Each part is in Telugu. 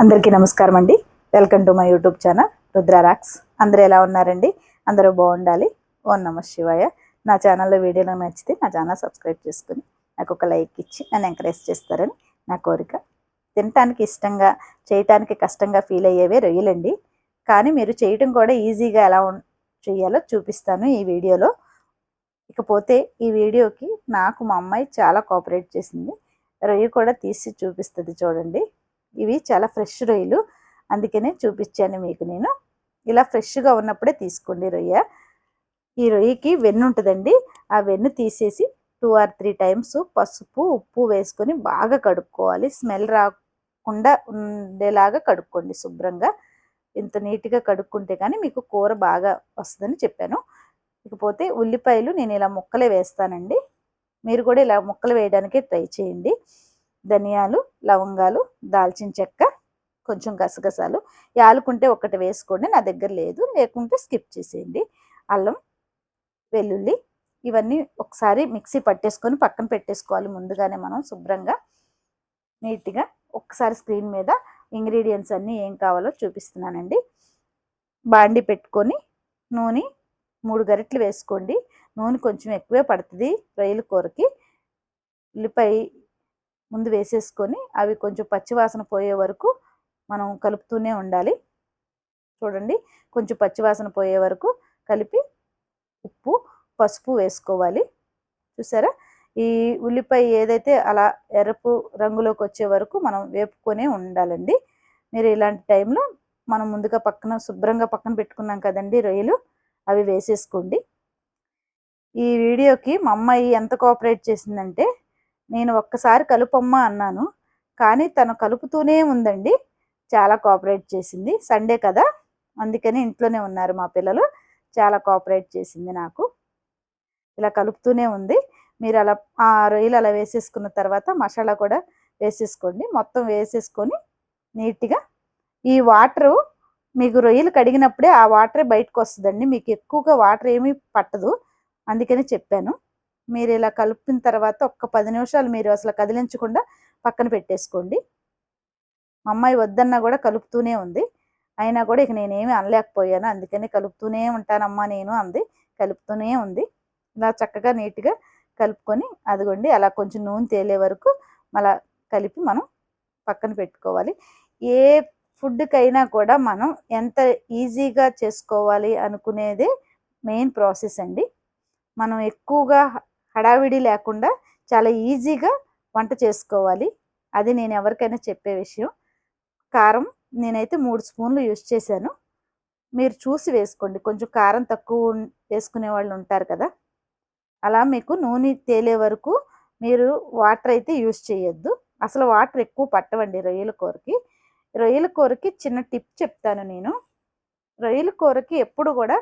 అందరికీ నమస్కారం అండి. Welcome to my YouTube channel రుద్రారాక్స్ అందరూ ఎలా ఉన్నారండి? అందరూ బాగుండాలి. ఓం నమ శివాయ. నా ఛానల్లో వీడియోలు నచ్చితే నా ఛానల్ సబ్స్క్రైబ్ చేసుకుని నాకు ఒక లైక్ ఇచ్చి నన్ను ఎంకరేజ్ చేస్తారని నా కోరిక. తినటానికి ఇష్టంగా చేయటానికి కష్టంగా ఫీల్ అయ్యేవే రొయ్యలండి. కానీ మీరు చేయటం కూడా ఈజీగా ఎలా చేయాలో చూపిస్తాను ఈ వీడియోలో. ఇకపోతే ఈ వీడియోకి నాకు మా అమ్మాయి చాలా కోఆపరేట్ చేసింది. రొయ్య కూడా తీసి చూపిస్తుంది చూడండి. ఇవి చాలా ఫ్రెష్ రొయ్యలు. అందుకనే చూపించాను మీకు నేను. ఇలా ఫ్రెష్గా ఉన్నప్పుడే తీసుకోండి రొయ్య. ఈ రొయ్యకి వెన్ను ఉంటుందండి. ఆ వెన్ను తీసేసి టూ ఆర్ త్రీ టైమ్స్ పసుపు ఉప్పు వేసుకొని బాగా కడుక్కోవాలి. స్మెల్ రాకుండా ఉండేలాగా కడుక్కోండి శుభ్రంగా. ఇంత నీట్గా కడుక్కుంటే కానీ మీకు కూర బాగా వస్తుందని చెప్పాను. ఇకపోతే ఉల్లిపాయలు నేను ఇలా ముక్కలే వేస్తానండి. మీరు కూడా ఇలా ముక్కలు వేయడానికే ట్రై చేయండి. ధనియాలు లవంగాలు దాల్చిన చెక్క కొంచెం గసగసాలు. యాలుకుంటే ఒకటి వేసుకోండి నా దగ్గర లేదు. లేకుంటే స్కిప్ చేసేయండి. అల్లం వెల్లుల్లి ఇవన్నీ ఒకసారి మిక్సీ పట్టేసుకొని పక్కన పెట్టేసుకోవాలి ముందుగానే మనం శుభ్రంగా. నీట్గా ఒకసారి స్క్రీన్ మీద ఇంగ్రీడియంట్స్ అన్నీ ఏం కావాలో చూపిస్తున్నానండి. బాండి పెట్టుకొని నూనె మూడు గరిటెలు వేసుకోండి. నూనె కొంచెం ఎక్కువే పడుతుంది రొయ్యల కూరకి. ఉల్లిపాయ ముందు వేసేసుకొని అవి కొంచెం పచ్చివాసన పోయే వరకు మనం కలుపుతూనే ఉండాలి. చూడండి కొంచెం పచ్చివాసన పోయే వరకు కలిపి ఉప్పు పసుపు వేసుకోవాలి. చూసారా? ఈ ఉల్లిపాయ ఏదైతే అలా ఎరుపు రంగులోకి వచ్చే వరకు మనం వేపుకొనే ఉండాలండి. మీరు ఇలాంటి టైంలో మనం ముందుగా పక్కన శుభ్రంగా పక్కన పెట్టుకున్నాం కదండి రొయ్యలు అవి వేసేసుకోండి. ఈ వీడియోకి మా అమ్మాయి ఎంత కోఆపరేట్ చేసిందంటే నేను ఒక్కసారి కలుపమ్మా అన్నాను. కానీ తను కలుపుతూనే ఉందండి. చాలా కోఆపరేట్ చేసింది. సండే కదా అందుకని ఇంట్లోనే ఉన్నారు మా పిల్లలు. చాలా కోఆపరేట్ చేసింది నాకు. ఇలా కలుపుతూనే ఉంది. మీరు అలా ఆ రొయ్యలు అలా వేసేసుకున్న తర్వాత మసాలా కూడా వేసేసుకోండి. మొత్తం వేసేసుకొని నీట్గా ఈ వాటరు మీకు రొయ్యలు కడిగినప్పుడే ఆ వాటరే బయటకు వస్తుందండి మీకు ఎక్కువగా వాటర్ ఏమీ పట్టదు. అందుకని చెప్పాను. మీరు ఇలా కలుపుకున్న తర్వాత ఒక్క పది నిమిషాలు మీరు అసలు కదిలించకుండా పక్కన పెట్టేసుకోండి. మా అమ్మాయి వద్దన్నా కూడా కలుపుతూనే ఉంది. అయినా కూడా ఇక నేనేమి అనలేకపోయాను. అందుకని కలుపుతూనే ఉంటానమ్మా నేను అంది. కలుపుతూనే ఉంది. ఇలా చక్కగా నీట్గా కలుపుకొని అదిగోండి అలా కొంచెం నూనె తేలే వరకు మళ్ళా కలిపి మనం పక్కన పెట్టుకోవాలి. ఏ ఫుడ్కైనా కూడా మనం ఎంత ఈజీగా చేసుకోవాలి అనుకునేదే మెయిన్ ప్రాసెస్ అండి. మనం ఎక్కువగా హడావిడి లేకుండా చాలా ఈజీగా వంట చేసుకోవాలి. అది నేను ఎవరికైనా చెప్పే విషయం. కారం నేనైతే మూడు స్పూన్లు యూస్ చేశాను. మీరు చూసి వేసుకోండి. కొంచెం కారం తక్కువ వేసుకునే వాళ్ళు ఉంటారు కదా. అలా మీకు నూనె తేలే వరకు మీరు వాటర్ అయితే యూజ్ చేయొద్దు. అసలు వాటర్ ఎక్కువ పట్టవండి రొయ్యల కూరకి. రొయ్యల కూరకి చిన్న టిప్ చెప్తాను నేను. రొయ్యల కూరకి ఎప్పుడు కూడా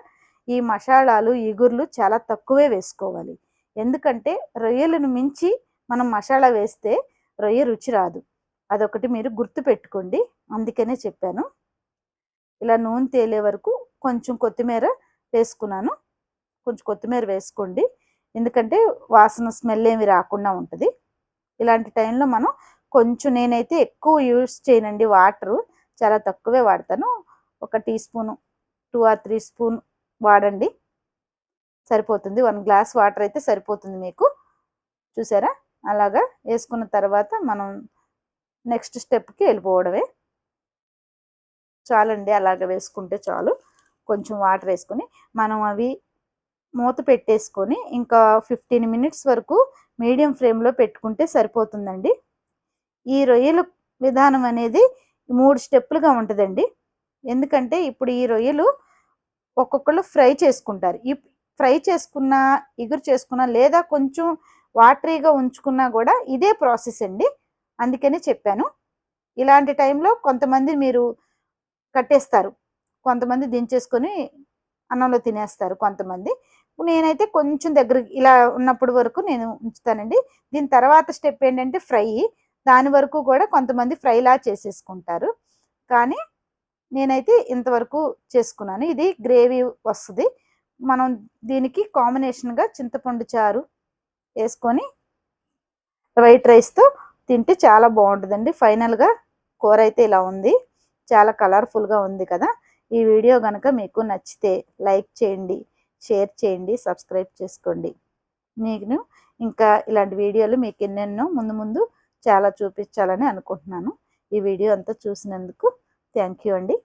ఈ మసాలాలు ఇగుర్లు చాలా తక్కువే వేసుకోవాలి. ఎందుకంటే రొయ్యలను మించి మనం మసాలా వేస్తే రొయ్య రుచి రాదు. అదొకటి మీరు గుర్తు పెట్టుకోండి. అందుకనే చెప్పాను. ఇలా నూనె తేలే వరకు కొంచెం కొత్తిమీర వేసుకున్నాను. కొంచెం కొత్తిమీర వేసుకోండి. ఎందుకంటే వాసన స్మెల్ ఏమి రాకుండా ఉంటుంది. ఇలాంటి టైంలో మనం కొంచెం నేనైతే ఎక్కువ యూస్ చేయనండి వాటరు. చాలా తక్కువే వాడతాను. ఒక teaspoon two or three spoon వాడండి. సరిపోతుంది. వన్ గ్లాస్ వాటర్ అయితే సరిపోతుంది మీకు. చూసారా? అలాగా వేసుకున్న తర్వాత మనం నెక్స్ట్ స్టెప్కి వెళ్ళిపోవడమే. చాలండి అలాగ వేసుకుంటే చాలు. కొంచెం వాటర్ వేసుకొని మనం అవి మూత పెట్టేసుకొని ఇంకా ఫిఫ్టీన్ మినిట్స్ వరకు మీడియం ఫ్లేమ్లో పెట్టుకుంటే సరిపోతుందండి. ఈ రొయ్యల విధానం అనేది మూడు స్టెప్పులుగా ఉంటుందండి. ఎందుకంటే ఇప్పుడు ఈ రొయ్యలు ఒక్కొక్కళ్ళు ఫ్రై చేసుకుంటారు. ఫ్రై చేసుకున్న ఇగురు చేసుకున్నా లేదా కొంచెం వాటరీగా ఉంచుకున్నా కూడా ఇదే ప్రాసెస్ అండి. అందుకని చెప్పాను. ఇలాంటి టైంలో కొంతమంది మీరు కట్టేస్తారు. కొంతమంది దించేసుకొని అన్నంలో తినేస్తారు కొంతమంది. నేనైతే కొంచెం దగ్గర ఇలా ఉన్నప్పుడు వరకు నేను ఉంచుతానండి. దీని తర్వాత స్టెప్ ఏంటంటే ఫ్రై. దాని వరకు కూడా కొంతమంది ఫ్రైలా చేసేసుకుంటారు. కానీ నేనైతే ఇంతవరకు చేసుకున్నాను. ఇది గ్రేవీ వస్తుంది. మనం దీనికి కాంబినేషన్గా చింతపండు చారు వేసుకొని వైట్ రైస్తో తింటే చాలా బాగుంటుందండి. ఫైనల్గా కూర అయితే ఇలా ఉంది. చాలా కలర్ఫుల్గా ఉంది కదా. ఈ వీడియో కనుక మీకు నచ్చితే లైక్ చేయండి షేర్ చేయండి సబ్స్క్రైబ్ చేసుకోండి. నేను ఇంకా ఇలాంటి వీడియోలు మీకు ఎన్నెన్నో ముందు ముందు చాలా చూపించాలని అనుకుంటున్నాను. ఈ వీడియో అంతా చూసినందుకు థ్యాంక్ యూ అండి.